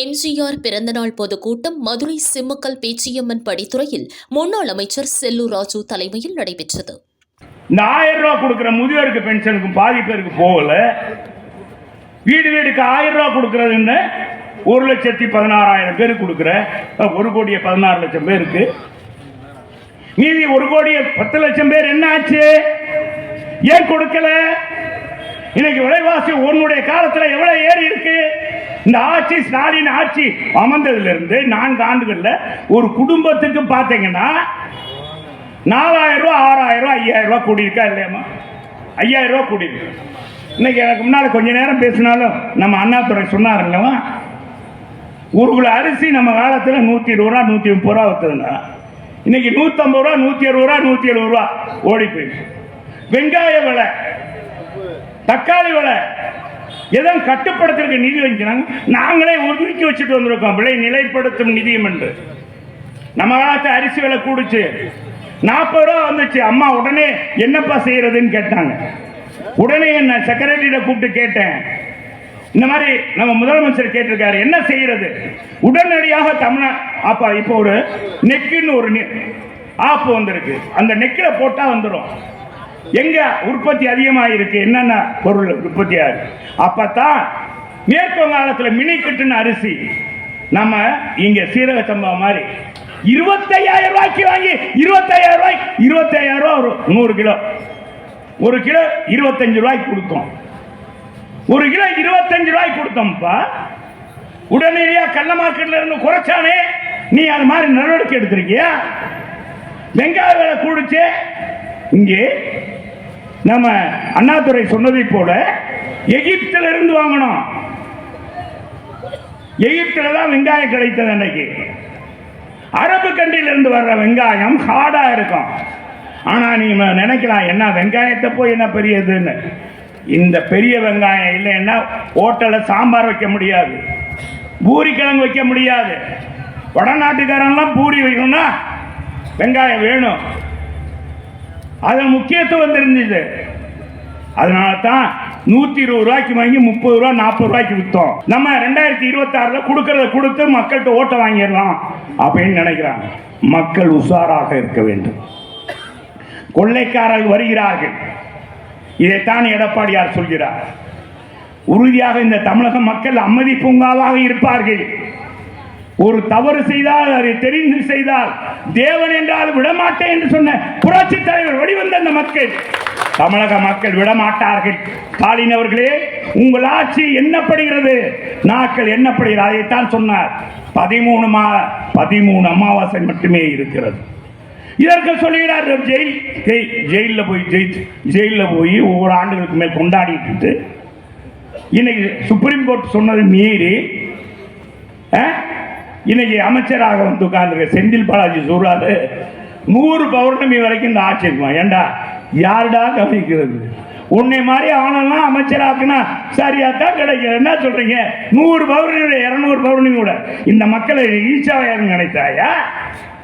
எம்ஜிஆர் பிறந்தநாள் பொதுக்கூட்டம் மதுரை சிம்மக்கல் பேச்சியம்மன் படித்துறையில் முன்னாள் அமைச்சர் செல்லூர் ராஜு தலைமையில் நடைபெற்றது. இந்த ஆயிரம் ரூபாய் கொடுக்குற முதியோருக்கு பென்ஷனுக்கு பாதி பேருக்கு போகல. வீடு வீடுக்கு ஆயிரம் ரூபாய் கொடுக்கறதுன்னு ஒரு லட்சத்தி பதினாறாயிரம் பேர் கொடுக்குற. ஒரு கோடியே பதினாறு லட்சம் பேருக்கு. மீதி ஒரு கோடியே பத்து லட்சம் பேர் என்ன ஆச்சு? ஏன் கொடுக்கல? இன்னைக்கு விலைவாசி உன்னுடைய காலத்தில் எவ்வளவு ஏறி இருக்கு? இந்த ஆட்சி ஸ்டாலின் ஆட்சி அமர்ந்ததுலேருந்து நான்கு ஆண்டுகள்ல ஒரு குடும்பத்துக்கு பார்த்தீங்கன்னா நாலாயிரம் ரூபா ஆறாயிரம் ரூபா ஐயாயிரம் ரூபா கூடியிருக்கா இல்லையாம்மா? ஐயாயிரம் ரூபா கூடியிருக்கு. இன்னைக்கு எனக்கு முன்னால் கொஞ்ச நேரம் பேசினாலும் நம்ம அண்ணாதுரை சொன்னார் இல்லவா ஒரு கிலோ அரிசி நம்ம காலத்தில் நூற்றி இருபது ரூபா நூற்றி முப்பது ரூபா விற்றுதுன்னா இன்னைக்கு நூற்றம்பது ரூபா நூற்றி அறுபது ரூபா நூற்றி எழுபது ரூபா ஓடி போயிடுச்சு வெங்காய விலை தக்காளி விலை எதோ கட்டுப்படுத்துறதுக்கு நிதி வச்சுனாங்க நாங்களே ஒதுக்கி வச்சுட்டு வந்திருக்கோம். விலை நிலைப்படுத்தும் நிதியம் என்று. நம்ம காலத்து அரிசி விலை கூடுச்சு. நாற்பது ரூபா வந்துச்சு. அம்மா உடனே என்னப்பா செய்யறதுன்னு கேட்டாங்க. உடனே என்ன செக்ரட்டரியிட கூப்பிட்டு கேட்டேன். இந்த மாதிரி நம்ம முதலமைச்சர் கேட்டிருக்காரு. என்ன செய்யறது? உடனடியாக தமிழ அப்பா இப்போ ஒரு நெக்குன்னு ஒரு ஆப் வந்திருக்கு. அந்த நெக்கில் போட்டா வந்துடும் எங்க உற்பத்தி அதிகமாக இருக்கு என்னென்ன பொருள் உற்பத்தி இருக்கு அப்பத்தான் மேற்கு வங்காளத்தில் மினி அரிசி. நம்ம இங்க சீரக சம்பவம் மாதிரி இருபத்தையாயிரம் ரூபாய்க்கு வாங்கி இருபத்தையாயிரம் ரூபாய் இருபத்தையாயிரம் ரூபாய் ஒரு நூறு கிலோ. ஒரு கிலோ இருபத்தஞ்சு ரூபாய்க்கு கொடுத்தோம். ஒரு கிலோ இருபத்தஞ்சு ரூபாய்க்கு கொடுத்தோம்ப்பா. உடனடியாக கள்ள மார்க்கெட்ல இருந்து குறைச்சானே நீ அது மாதிரி நடவடிக்கை எடுத்திருக்கியா? வெங்காய விலை கூடுச்சு இங்கே நம்ம அண்ணாதுரை சொன்னதை போல எகிப்தில் இருந்து வாங்கணும். எகிப்தில் தான் வெங்காயம் கிடைத்தது அன்னைக்கு. அரபு கண்ட்ரில இருந்து வர்ற வெங்காயம் ஹார்டா இருக்கும். ஆனா நீ நினைக்கலாம் என்ன வெங்காயத்தை போய் என்ன பெரியதுன்னு. இந்த பெரிய வெங்காயம் இல்லைன்னா ஹோட்டலில் சாம்பார் வைக்க முடியாது. பூரி கிழங்கு வைக்க முடியாது. வடநாட்டுக்காரன்லாம் பூரி வைக்கணும்னா வெங்காயம் வேணும். அதன் முக்கியத்துவம் தெரிஞ்சது. அதனால தான் நூத்தி இருபது ரூபாய்க்கு வாங்கி முப்பது ரூபா நாற்பது ரூபாய்க்கு விற்றோம் நம்ம ரெண்டாயிரத்தி இருபத்தி ஆறுல கொடுக்கறத கொடுத்து மக்கள்கிட்ட ஓட்ட வாங்கிடலாம். அப்படின்னு நினைக்கிறாங்க? மக்கள் உஷாராக இருக்க வேண்டும். கொள்ளைக்காரர்கள் வருகிறார்கள். இதைத்தான் எடப்பாடியார் சொல்கிறார்? உறுதியாக இந்த தமிழக மக்கள் அமைதி பூங்காவாக இருப்பார்கள். ஒரு தவறு செய்தால் அதை தெரிந்து செய்தால் தேவன் என்றால் விடமாட்டேன் என்று சொன்ன புரட்சி தலைவர் வெளிவந்த அந்த மக்கள் தமிழக மக்கள் விடமாட்டார்கள். ஸ்டாலின் உங்கள் ஆட்சி என்னப்படுகிறது? நாட்கள் என்னப்படுகிறது? அதைத்தான் சொன்னார். பதிமூணு மா பதிமூணு அமாவாசை மட்டுமே இருக்கிறது. இதற்கு சொல்லுகிறார் ஜெயில் ஜெய் ஜெயிலில் போய் ஜெயிச்சு ஜெயிலில் போய் ஒவ்வொரு ஆண்டுகளுக்கு மேல் கொண்டாடிட்டு இன்னைக்கு சுப்ரீம் கோர்ட் சொன்னது மீறி இன்னைக்கு அமைச்சராக வந்து உட்கார்ந்துருக்க செந்தில் பாலாஜி சொல்றாரு நூறு பௌர்ணமி வரைக்கும் இந்த ஆட்சி இருக்குமா? ஏண்டா? யாருடா கவனிக்கிறது? உன்னை மாதிரி அவனெல்லாம் அமைச்சராக்குனா சரியா தான் கிடைக்கும் என்ன சொல்றீங்க? நூறு பௌர்ணமி இரநூறு பௌர்ணமி கூட. இந்த மக்களை ஈச்சாவையாருன்னு நினைத்தாயா?